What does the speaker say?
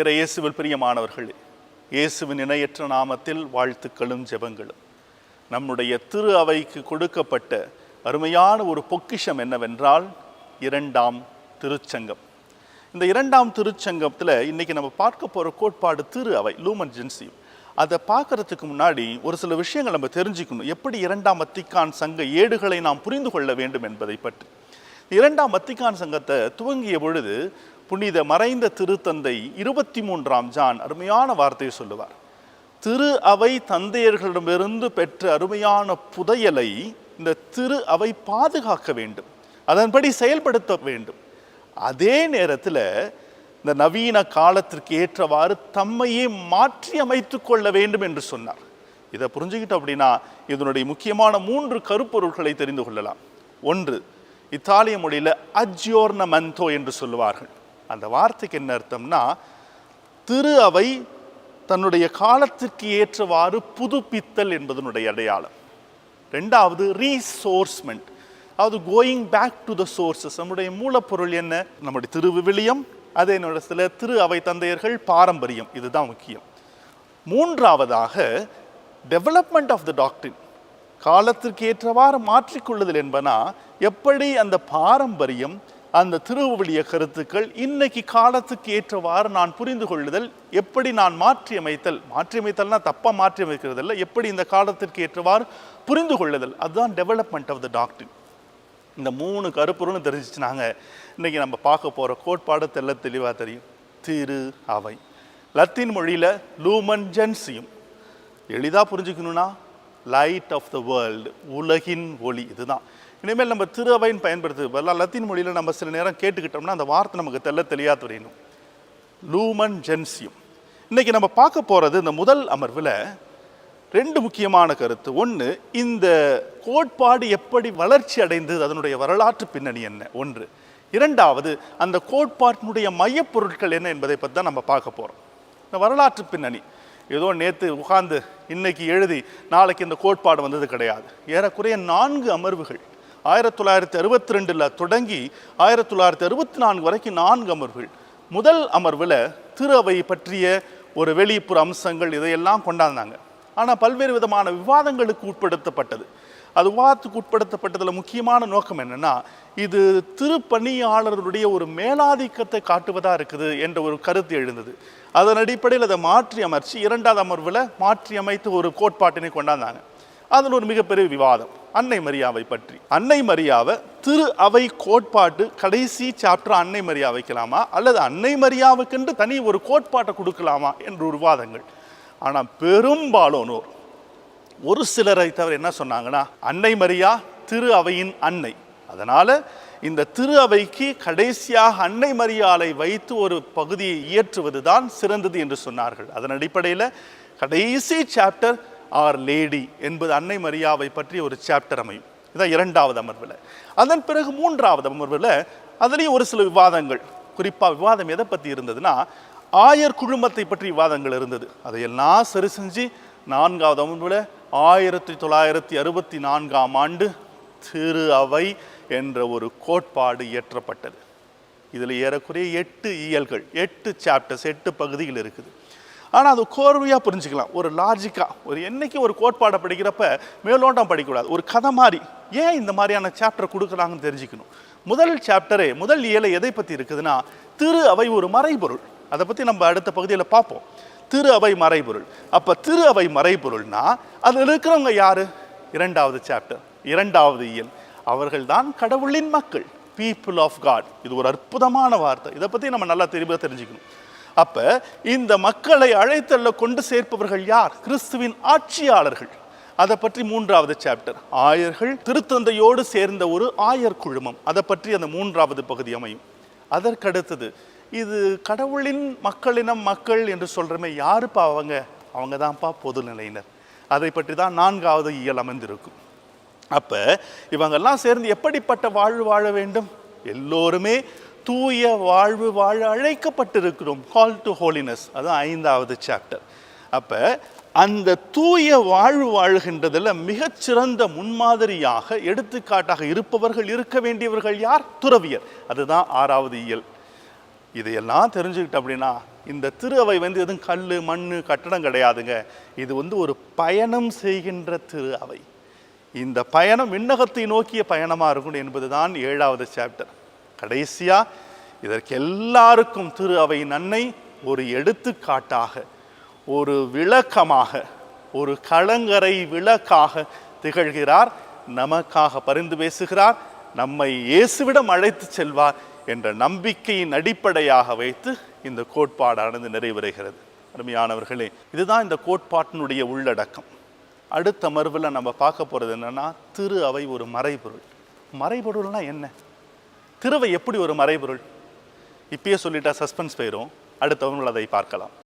இறை இயேசுவில் பிரியமானவர்களே இயேசுவின் இணையற்ற நாமத்தில் வாழ்த்துக்களும் ஜெபங்களும். நம்முடைய திரு அவைக்கு கொடுக்கப்பட்ட அருமையான ஒரு பொக்கிஷம் என்னவென்றால் இரண்டாம் திருச்சங்கம். இந்த இரண்டாம் திருச்சங்கத்தில் இன்னைக்கு நம்ம பார்க்க போகிற கோட்பாடு திரு அவை லூமன் ஜென்சியும். அதை பார்க்கறதுக்கு முன்னாடி ஒரு சில விஷயங்கள் நம்ம தெரிஞ்சுக்கணும். எப்படி இரண்டாம் அத்திக்கான் சங்க ஏடுகளை நாம் புரிந்து கொள்ள வேண்டும் என்பதை பற்றி. இரண்டாம் வத்திக்கான் சங்கத்தை துவங்கிய பொழுது புனித மறைந்த திருத்தந்தை இருபத்தி மூன்றாம் ஜான் அருமையான வார்த்தையை சொல்லுவார். திரு அவை தந்தையர்களிடமிருந்து பெற்ற அருமையான புதையலை இந்த திரு அவை பாதுகாக்க வேண்டும் அதன்படி செயல்படுத்த வேண்டும். அதே நேரத்தில் இந்த நவீன காலத்திற்கு ஏற்றவாறு தம்மையே மாற்றி அமைத்து கொள்ள வேண்டும் என்று சொன்னார். இதை புரிஞ்சுக்கிட்டோம் அப்படின்னா இதனுடைய முக்கியமான மூன்று கருப்பொருட்களை தெரிந்து கொள்ளலாம். ஒன்று இத்தாலிய மொழியில் அஜ்யோர்னமெந்தோ என்று சொல்லுவார்கள். அந்த வார்த்தைக்கு என்ன அர்த்தம்னா திரு அவை தன்னுடைய காலத்திற்கு ஏற்றவாறு புதுப்பித்தல் என்பதனுடைய அடையாளம். ரெண்டாவது ரீசோர்ஸ்மெண்ட் அதாவது going back to the sources நம்முடைய மூலப்பொருள் என்ன? நம்முடைய திருவிவிலியம் அதே நேரத்தில் திரு அவை தந்தையர்கள் பாரம்பரியம். இதுதான் முக்கியம். மூன்றாவதாக டெவலப்மெண்ட் ஆஃப் த டாக்டின் காலத்திற்கு ஏற்றவாறு மாற்றிக்கொள்ளுதல் என்பனா எப்படி அந்த பாரம்பரியம் அந்த திருவுவழிய கருத்துக்கள் இன்னைக்கு காலத்துக்கு ஏற்றவாறு நான் புரிந்து கொள்ளுதல் எப்படி நான் மாற்றி அமைத்தல் மாற்றி தப்பாக மாற்றி அமைக்கிறது இல்லை எப்படி இந்த காலத்திற்கு ஏற்றவாறு புரிந்து கொள்ளுதல் அதுதான் டெவலப்மெண்ட் ஆஃப் த டாக்டர் இந்த மூணு கருப்பொருள்னு தெரிஞ்சிச்சுனாங்க. இன்றைக்கி நம்ம பார்க்க போகிற கோட்பாடு தெல்ல தெளிவாக தெரியும். திரு அவை. லத்தீன் மொழியில் லூமன் ஜென்சியும் எளிதாக புரிஞ்சுக்கணுன்னா லைட் ஆஃப் த வேர்ல்டு உலகின் ஒளி இதுதான். இனிமேல் நம்ம திரு அவைன்னு பயன்படுத்து பதிலாக லத்தீன் மொழியில் நம்ம சில நேரம் கேட்டுக்கிட்டோம்னா அந்த வார்த்தை நமக்கு தெல்ல தெளியாக தெரியணும் லூமன் ஜென்சியம். இன்றைக்கி நம்ம பார்க்க போகிறது இந்த முதல் அமர்வில் ரெண்டு முக்கியமான கருத்து. ஒன்று இந்த கோட்பாடு எப்படி வளர்ச்சி அடைந்தது அதனுடைய வரலாற்று பின்னணி என்ன? ஒன்று. இரண்டாவது அந்த கோட்பாட்டினுடைய மையப்பொருட்கள் என்ன என்பதை பற்றி தான் நம்ம பார்க்க போகிறோம் இந்த வரலாற்று பின்னணி. ஏதோ நேற்று உட்கார்ந்து இன்னைக்கு எழுதி நாளைக்கு இந்த கோட்பாடு வந்தது கிடையாது. ஏறக்குறைய நான்கு அமர்வுகள் ஆயிரத்தி தொள்ளாயிரத்தி அறுபத்தி ரெண்டில் தொடங்கி ஆயிரத்தி தொள்ளாயிரத்தி அறுபத்தி நான்கு வரைக்கும் நான்கு அமர்வுகள். முதல் அமர்வில் திரு அவை பற்றிய ஒரு வெளிப்புற அம்சங்கள் இதையெல்லாம் கொண்டாந்தாங்க. ஆனால் பல்வேறு விதமான விவாதங்களுக்கு உட்படுத்தப்பட்டது. அது விவாதத்துக்கு உட்படுத்தப்பட்டதில் முக்கியமான நோக்கம் என்னென்னா இது திருப்பணியாளருடைய ஒரு மேலாதிக்கத்தை காட்டுவதாக இருக்குது என்ற ஒரு கருத்து எழுந்தது. அதன் அடிப்படையில் அதை மாற்றி அமர்ச்சி இரண்டாவது அமர்வில் மாற்றி அமைத்து ஒரு கோட்பாட்டினை கொண்டாந்தாங்க. அதில் ஒரு மிகப்பெரிய விவாதம். அன்னை மரியாவை பற்றி. அன்னை மரியாவை திரு அவை கோட்பாட்டு கடைசி சாப்டர் அன்னை மரியா வைக்கலாமா? அல்லது அன்னை மரியாவுக்கென்று தனி ஒரு கோட்பாட்டை கொடுக்கலாமா? என்று ஒரு வாதங்கள் ஆனால் பெரும்பாலானோர் ஒரு சிலரை தவிர என்ன சொன்னாங்கன்னா அன்னை மரியா திரு அவையின் அன்னை. அதனால் இந்த திரு அவைக்கு கடைசியாக அன்னை மரியாலை வைத்து ஒரு பகுதியை இயற்றுவது தான் சிறந்தது என்று சொன்னார்கள். அதன் அடிப்படையில் கடைசி சாப்டர் ஆர் லேடி என்பது அன்னை மரியாவை பற்றி ஒரு சாப்டர் அமையும். இதான் இரண்டாவது அமர்வில். அதன் பிறகு மூன்றாவது அமர்வில் அதுலேயும் ஒரு சில விவாதங்கள். குறிப்பாக விவாதம் எதை பற்றி இருந்ததுன்னா ஆயர் குழுமத்தை பற்றி விவாதங்கள் இருந்தது. அதையெல்லாம் சரி செஞ்சு நான்காவது அமர்வில் ஆயிரத்தி தொள்ளாயிரத்தி அறுபத்தி நான்காம் ஆண்டு திரு அவை என்ற ஒரு கோட்பாடு இயற்றப்பட்டது. இதில் ஏறக்குறைய எட்டு இயல்கள் எட்டு சாப்டர்ஸ் எட்டு பகுதிகள் இருக்குது. ஆனால் அது கோர்வையாக புரிஞ்சுக்கலாம். ஒரு லாஜிக்காக ஒரு என்றைக்கு ஒரு கோட்பாடை படிக்கிறப்ப மேலோட்டம் படிக்கக்கூடாது. ஒரு கதை மாதிரி. ஏன் இந்த மாதிரியான சாப்டர் கொடுக்குறாங்கன்னு தெரிஞ்சுக்கணும். முதல் சாப்டரே முதல் இயலை எதை பற்றி இருக்குதுன்னா திரு அவை ஒரு மறைபொருள். அதை பற்றி நம்ம அடுத்த பகுதியில் பார்ப்போம். திரு அவை மறைபொருள். அப்போ திரு அவை மறைபொருள்னா அதில் இருக்கிறவங்க யாரு? இரண்டாவது சாப்டர் இரண்டாவது இயல். அவர்கள்தான் கடவுளின் மக்கள். பீப்புள் ஆஃப் காட் இது ஒரு அற்புதமான வார்த்தை. இதை பற்றி நம்ம நல்லா தெளிவாக தெரிஞ்சுக்கணும். அப்போ இந்த மக்களை அழைத்தள்ள கொண்டு சேர்ப்பவர்கள் யார்? கிறிஸ்துவின் ஆட்சியாளர்கள். அதை பற்றி மூன்றாவது சாப்டர் ஆயர்கள் திருத்தந்தையோடு சேர்ந்த ஒரு ஆயர் குழுமம். அதை பற்றி அந்த மூன்றாவது பகுதி அமையும். அதற்கடுத்தது இது கடவுளின் மக்களினம் மக்கள் என்று சொல்கிறமே யாருப்பா அவங்க? அவங்க தான்ப்பா பொதுநிலையினர் அதை பற்றி தான் நான்காவது இயல் அமைந்திருக்கும். அப்போ இவங்கெல்லாம் சேர்ந்து எப்படிப்பட்ட வாழ்வு வாழ வேண்டும்? எல்லோருமே தூய வாழ்வு வாழ அழைக்கப்பட்டிருக்கிறோம். கால் டு ஹோலினஸ் அதுதான் ஐந்தாவது சாப்டர் அப்போ அந்த தூய வாழ்வு வாழுகின்றதில் மிகச்சிறந்த முன்மாதிரியாக எடுத்துக்காட்டாக இருப்பவர்கள் இருக்க வேண்டியவர்கள் யார்? துறவியர். அதுதான் ஆறாவது இயல். இதையெல்லாம் தெரிஞ்சுக்கிட்டோம் அப்படின்னா இந்த திரு அவை வந்து எதுவும் கல் மண் கட்டடம் கிடையாதுங்க. இது வந்து ஒரு பயணம் செய்கின்ற திரு அவை இந்த பயணம் விண்ணகத்தை நோக்கிய பயணமாக இருக்கணும் என்பதுதான் ஏழாவது சாப்டர் கடைசியாக இதற்கு எல்லாருக்கும் திரு அவை நன்னை ஒரு எடுத்துக்காட்டாக ஒரு விளக்கமாக ஒரு கலங்கரை விளக்காக திகழ்கிறார் நமக்காக பரிந்து பேசுகிறார் நம்மை இயேசுவிடம் அழைத்து செல்வார் என்ற நம்பிக்கையின் அடிப்படையாக வைத்து இந்த கோட்பாடானது நிறைவேறுகிறது அருமையானவர்களே இதுதான் இந்த கோட்பாட்டினுடைய உள்ளடக்கம். அடுத்த மறுவில் நம்ம பார்க்க போகிறது என்னென்னா திரு அவை ஒரு மறைபொருள். மறைபொருள்னா என்ன? திருவை எப்படி ஒரு மறைபொருள்? இப்பயே சொல்லிட்டா சஸ்பென்ஸ் போயிடும் அடுத்த அதை பார்க்கலாம்.